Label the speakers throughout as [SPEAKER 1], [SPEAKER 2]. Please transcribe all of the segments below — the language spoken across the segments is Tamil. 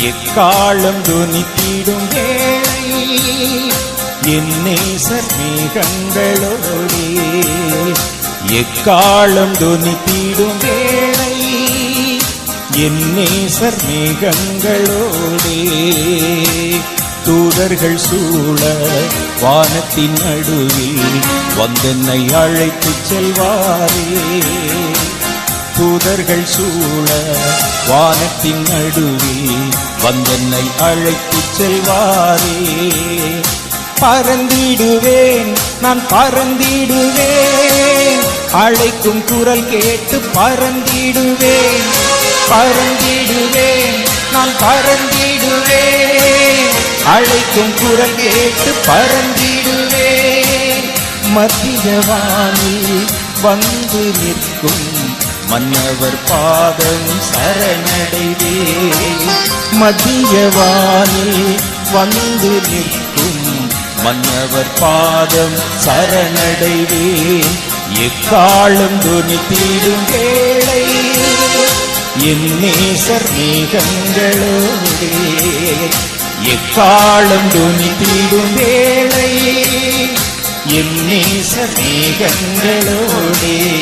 [SPEAKER 1] எக்காலம் துணித்திடும் வேளை என்னே சர்மேகங்களோடே எக்காலம் துணித்திடும் வேளை என்னே சர்மேகங்களோடே தூதர்கள் சூழ வானத்தின் நடுவில் வந்தென்னை அழைத்துச் செல்வாரே. தூதர்கள் சூழ வானத்தின் நடுவே வந்தென்னை அழைத்து செல்வாரே. பறந்திடுவேன் நான் பறந்திடுவேன். அழைக்கும் குரல் கேட்டு பறந்திடுவேன். பறந்திடுவேன் நான் பறந்திடுவேன். அழைக்கும் குரல் கேட்டு பறந்திடுவேன். மத்திய வானில் வந்து நிற்கும் மன்னவர் பாதம் சரணடைவே மத்திய வந்து நிற்கும். மன்னவர் பாதம் சரணடைவே எக்காலம் தீடும் வேளை. என் நேசர் மேகங்களோடே. எக்காலம் தீடும் வேளை. என் நேசர் மேகங்களோடே.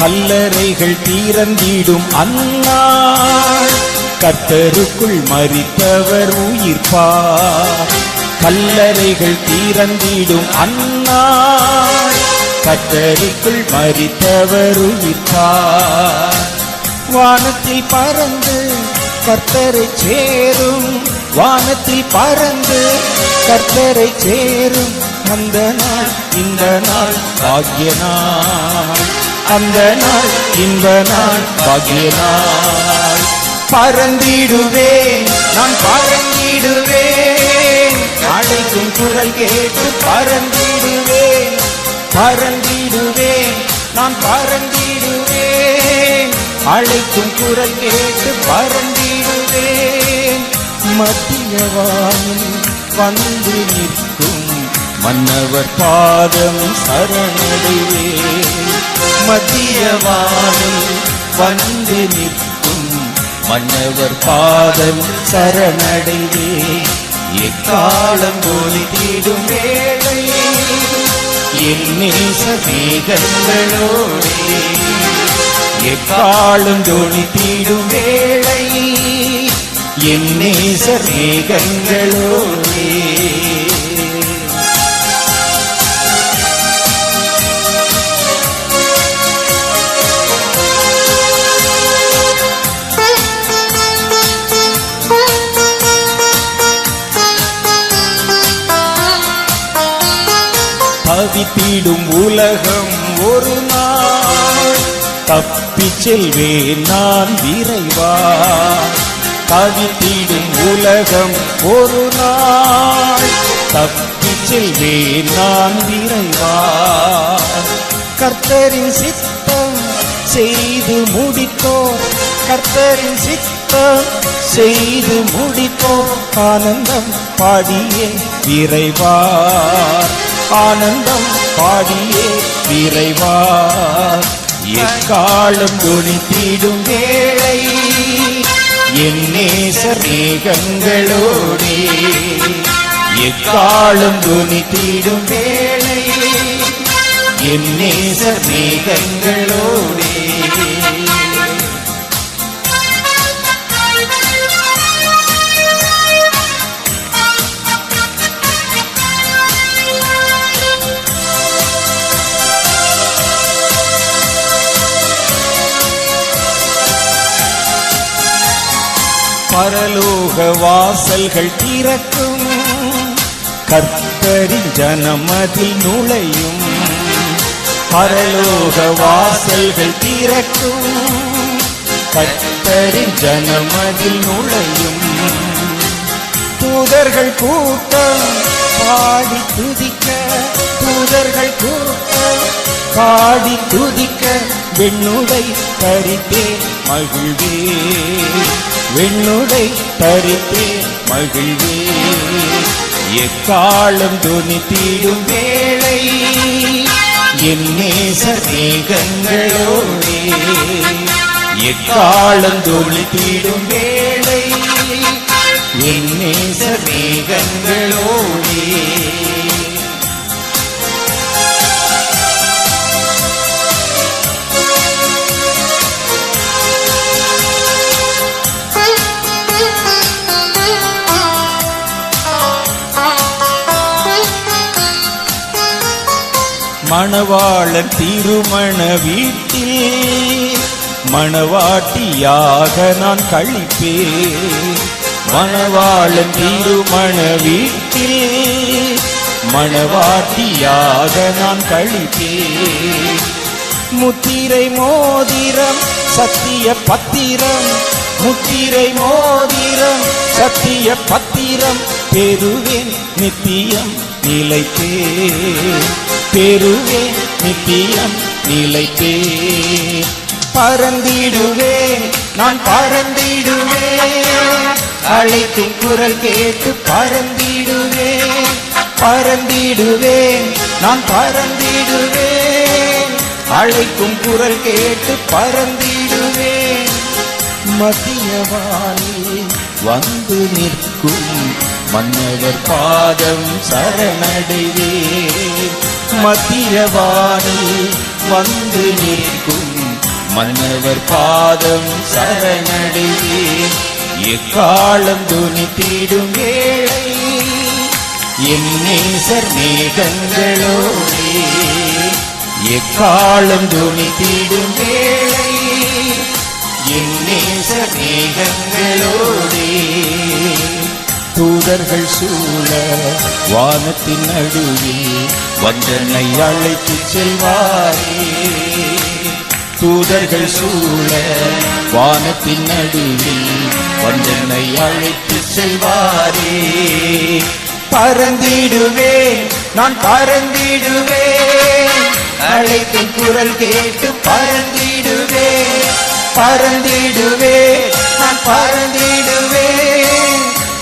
[SPEAKER 1] கல்லறைகள் தீரந்திடும் அண்ணா கர்த்தருக்குள் மறித்தவர் உயிர்ப்பா கல்லறைகள் தீரந்திடும் அண்ணா கத்தருக்குள் மறித்தவர் உயிர்ப்பா வானத்தில் பறந்து கர்த்தரை சேரும். வானத்தில் பறந்து கர்த்தரை சேரும். அந்த நாள் இந்த நாள் பாக்கிய நாள். அந்த நாள் இந்த நாள் பாக்கிய நாள். பறந்திடுவேன் நான் பறந்திடுவேன். அழைக்கும் குரல் கேட்டு பறந்திடுவேன். பறந்திடுவேன் நான் பறந்திடுவேன். அழைக்கும் குரல் கேட்டு பறந்திடுவேன். மத்திய வானில் வந்து நிற்கும் மன்னவர் பாதம் சரணடைவே மத்திய வந்து நிற்கும் மன்னவர் பாதம் சரணடைவே எக்காலம் ஒலித்திடும் வேளை என் நேச மேகங்களோடே எக்காலம் தொழித்திடும் வேளை என் நேச மேகங்களோடே தவித்திடும் உலகம் ஒரு நாள். தப்பி செல்வேன் நான் விரைவா. தவித்திடும் உலகம் ஒரு நாள். தப்பி செல்வேன் நான் விரைவா. கர்த்தரின் சித்தம் செய்து முடித்தோ கர்த்தரின் சித்தம் செய்து முடித்தோ ஆனந்தம் பாடியே விரைவார் ஆனந்தம் பாடியே விரைவார் எக்காலம் துணித்திடும் வேளை என் நேசர் மேகங்களோடே. எக்காலம் துணித்திடும் வேளை என் நேசர் மேகங்களோடே. பரலோக வாசல்கள் திறக்கும். கர்த்தரின் ஜனமதில் நுழையும். பரலோக வாசல்கள் திறக்கும். கர்த்தரின் ஜனமதில் நுழையும். தூதர்கள் கூட்டம் பாடி துதிக்க. தூதர்கள் கூட்டம் பாடி துதிக்க. வெண்ணுடை தரித்தே மகிழ்வே. வெண்ணுடை தரித்தே மகிழ்வே. எக்காலம் துணி தீடும் வேளை என் நேசர் எக்காலம் துணி தீடும் வேளை என் நேசர் மணவாளன் திருமண வீட்டில் மணவாட்டியாக நான் கழிப்பேன். மணவாளன் திருமண வீட்டில் மணவாட்டியாக நான் கழிப்பேன். முத்திரை மோதிரம் சத்திய பத்திரம் முத்திரை மோதிரம் சத்திய பத்திரம் பெறுவேன் நித்தியம் நிலைத்தே. பெறுவேன் நித்தியம் நிலைத்தே. பறந்திடுவே நான் பறந்திடுவே. அழைக்கும் குரல் கேட்டு பறந்திடுவே. பறந்திடுவே நான் பறந்திடுவே. அழைக்கும் குரல் கேட்டு பறந்திடுவேன் மத்தியவானில் வந்து நிற்க நிற்கும் மன்னவர் பாதம் சரணடைவே மத்தியவானில் வந்து நிற்கும் மன்னவர் பாதம் சரணடைவே எக்காலம் துணித்திடும் வேளை என் நேசர் மேகங்களோடே. எக்காலம் துணித்திடும் வேளை என் நேசர் மேகங்களோடே. தூதர்கள் சூழ வானத்தின் நடுவில் வந்தனை அழைத்து செல்வாரே. தூதர்கள் சூழ வானத்தின் நடுவில் வந்தனை அழைத்து செல்வாரே. பறந்திடுவேன் நான் பறந்திடுவேன். அழைக்கும் குரல் கேட்டு பறந்திடுவேன். பறந்திடுவேன் நான் பறந்திடுவேன்.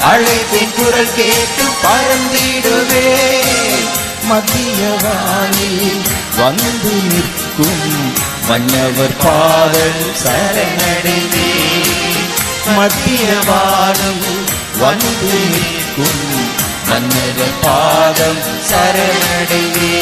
[SPEAKER 1] அழைப்பின் குரல் கேட்டு பறந்திடுவே. மத்தியவானில் வந்து நிற்கும் மன்னவர் பாதல் சரணடைந்தே. மத்தியவானம் வந்து நிற்கும் மன்னவர் பாதம் சரணடைந்தே.